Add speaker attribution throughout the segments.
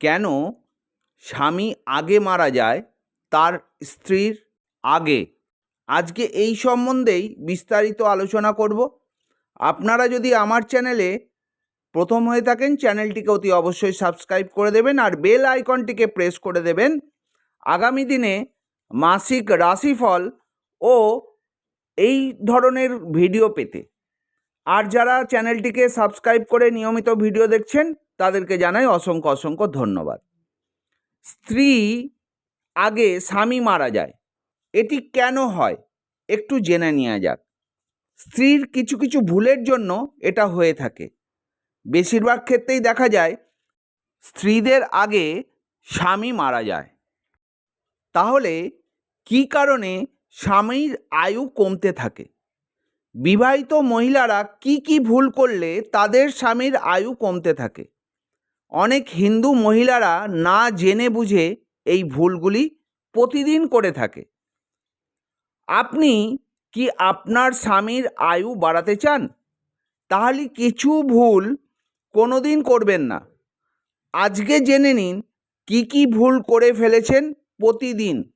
Speaker 1: কেন স্বামী আগে মারা যায়, তার স্ত্রীর আগে? আজকে এই সম্বন্ধেই বিস্তারিত আলোচনা করব। আপনারা যদি আমার চ্যানেলে প্রথম হয়ে থাকেন, চ্যানেলটিকে অতি অবশ্যই সাবস্ক্রাইব করে দেবেন আর বেল আইকনটিকে প্রেস করে দেবেন। আগামী দিনে মাসিক রাশিফল ও এই ধরনের ভিডিও পেতে। আর যারা চ্যানেলটিকে সাবস্ক্রাইব করে নিয়মিত ভিডিও দেখছেন তাদেরকে জানাই অসংখ্য অসংখ্য ধন্যবাদ। স্ত্রী আগে স্বামী মারা যায়। এটি কেন হয়? একটু জেনে নেওয়া যাক। স্ত্রীর কিছু কিছু ভুলের জন্য এটা হয়ে থাকে। বেশিরভাগ ক্ষেত্রেই দেখা যায় স্ত্রীদের আগে স্বামী মারা যায়। তাহলে কী কারণে স্বামীর আয়ু কমতে থাকে? বিবাহিত মহিলারা কি কি ভুল করলে তাদের স্বামীর আয়ু কমতে থাকে? অনেক হিন্দু মহিলারা না জেনে বুঝে এই ভুলগুলি প্রতিদিন করে থাকে। আপনি কি আপনার স্বামীর আয়ু বাড়াতে চান? তাহলে কিছু ভুল কোনো দিন করবেন না। আজকে জেনে নিন কি কি ভুল করে ফেলেছেন প্রতিদিন।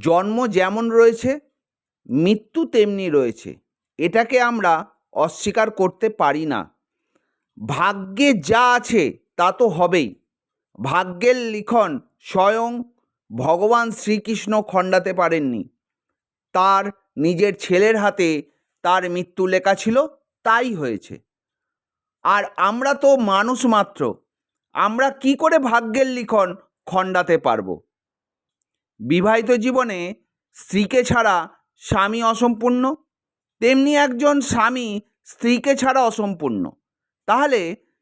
Speaker 1: জন্ম যেমন রয়েছে, মৃত্যু তেমনি রয়েছে। এটাকে আমরা অস্বীকার করতে পারি না। ভাগ্যে যা আছে তা তো হবেই। ভাগ্যের লিখন স্বয়ং ভগবান শ্রীকৃষ্ণ খণ্ডাতে পারেননি। তার নিজের ছেলের হাতে তার মৃত্যু লেখা ছিল, তাই হয়েছে। আর আমরা তো মানুষ মাত্র, আমরা কি করে ভাগ্যের লিখন খণ্ডাতে পারব? বিবাহিত জীবনে স্ত্রীকে ছাড়া স্বামী অসম্পূর্ণ, তেমনি একজন স্বামী স্ত্রীকে ছাড়া অসম্পূর্ণ। তাহলে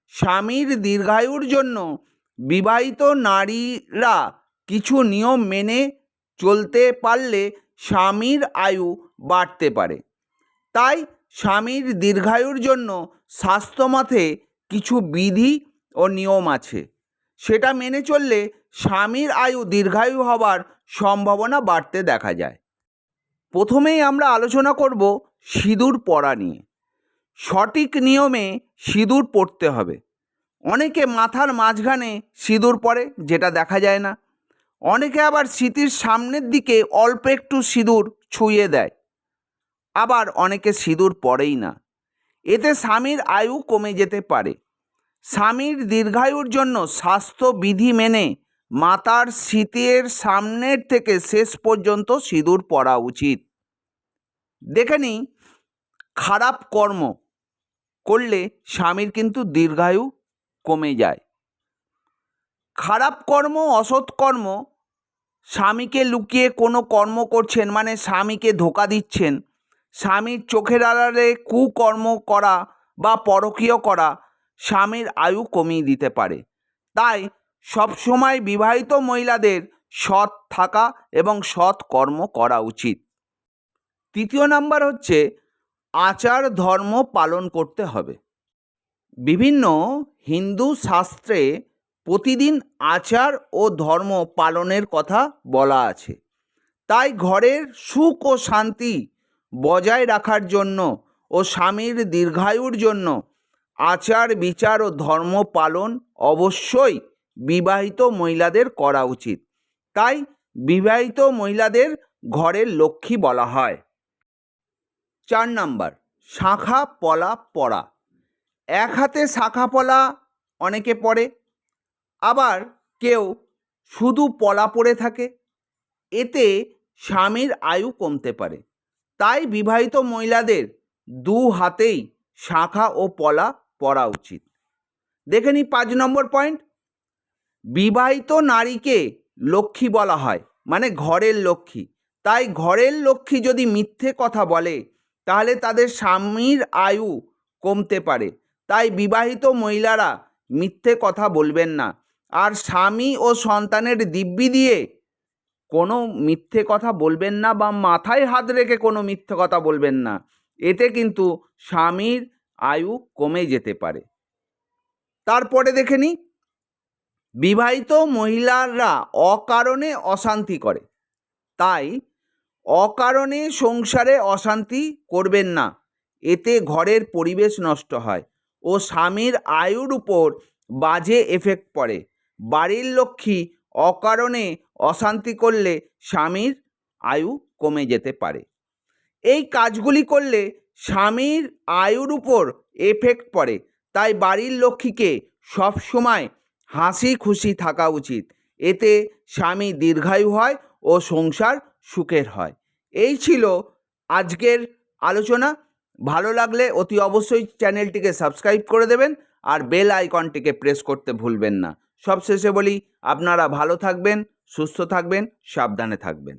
Speaker 1: স্বামীর দীর্ঘায়ুর জন্য বিবাহিত নারীরা কিছু নিয়ম মেনে চলতে পারলে স্বামীর আয়ু বাড়তে পারে। তাই স্বামীর দীর্ঘায়ুর জন্য স্বাস্থ্যমতে কিছু বিধি ও নিয়ম আছে। সেটা মেনে চললে স্বামীর আয়ু দীর্ঘায়ু হবার সম্ভাবনা বাড়তে দেখা যায়। প্রথমেই আমরা আলোচনা করব সিঁদুর পরা নিয়ে। সঠিক নিয়মে সিঁদুর পরতে হবে। অনেকে মাথার মাঝখানে সিঁদুর পরে যেটা দেখা যায় না। অনেকে আবার স্মৃতির সামনের দিকে অল্প একটু সিঁদুর ছুঁয়ে দেয়। আবার অনেকে সিঁদুর পরেই না। এতে স্বামীর আয়ু কমে যেতে পারে। স্বামীর দীর্ঘায়ুর জন্য স্বাস্থ্যবিধি মেনে মাতার স্মৃতির সামনের থেকে শেষ পর্যন্ত সিঁদুর পরা উচিত। দেখে নিই, খারাপ কর্ম করলে স্বামীর কিন্তু দীর্ঘায়ু কমে যায়। খারাপ কর্ম, অসৎ কর্ম, স্বামীকে লুকিয়ে কোনো কর্ম করছেন মানে স্বামীকে ধোকা দিচ্ছেন। স্বামীর চোখের আড়ালে কুকর্ম করা বা পরকীয় করা স্বামীর আয়ু কমিয়ে দিতে পারে। তাই সবসময় বিবাহিত মহিলাদের সৎ থাকা এবং সৎ কর্ম করা উচিত। তৃতীয় নাম্বার হচ্ছে আচার ধর্ম পালন করতে হবে। বিভিন্ন হিন্দু শাস্ত্রে প্রতিদিন আচার ও ধর্ম পালনের কথা বলা আছে। তাই ঘরের সুখ ও শান্তি বজায় রাখার জন্য ও স্বামীর দীর্ঘায়ুর জন্য আচার, বিচার ও ধর্ম পালন অবশ্যই বিবাহিত মহিলাদের করা উচিত। তাই বিবাহিত মহিলাদের ঘরের লক্ষ্মী বলা হয়। চার নাম্বার, শাখা পলা পড়া। এক হাতে শাখা পলা অনেকে পড়ে, আবার কেউ শুধু পলা পড়ে থাকে। এতে স্বামীর আয়ু কমতে পারে। তাই বিবাহিত মহিলাদের দু হাতেই শাখা ও পলা পরা উচিত। দেখে নিই পাঁচ নম্বর পয়েন্ট। বিবাহিত নারীকে লক্ষ্মী বলা হয় মানে ঘরের লক্ষ্মী। তাই ঘরের লক্ষ্মী যদি মিথ্যে কথা বলে তাহলে তাদের স্বামীর আয়ু কমতে পারে। তাই বিবাহিত মহিলারা মিথ্যে কথা বলবেন না। আর স্বামী ও সন্তানের দিব্যি দিয়ে কোনো মিথ্যে কথা বলবেন না বা মাথায় হাত রেখে কোনো মিথ্যে কথা বলবেন না। এতে কিন্তু স্বামীর আয়ু কমে যেতে পারে। তারপরে দেখে নিই। বিবাহিত মহিলারা অকারণে অশান্তি করে। তাই অকারণে সংসারে অশান্তি করবেন না। এতে ঘরের পরিবেশ নষ্ট হয় ও স্বামীর আয়ুর উপর বাজে এফেক্ট পড়ে। বাড়ির লক্ষ্মী অকারণে অশান্তি করলে স্বামীর আয়ু কমে যেতে পারে। এই কাজগুলি করলে স্বামীর আয়ুর উপর এফেক্ট পড়ে। তাই বাড়ির লক্ষ্মীকে সবসময় হাসি খুশি থাকা উচিত। এতে স্বামী দীর্ঘায়ু হয় ও সংসার সুখের হয়। এই ছিল আজকের আলোচনা। ভালো লাগলে অতি অবশ্যই চ্যানেলটিকে সাবস্ক্রাইব করে দেবেন আর বেল আইকনটিকে প্রেস করতে ভুলবেন না। সবশেষে বলি, আপনারা ভালো থাকবেন, সুস্থ থাকবেন, সাবধানে থাকবেন।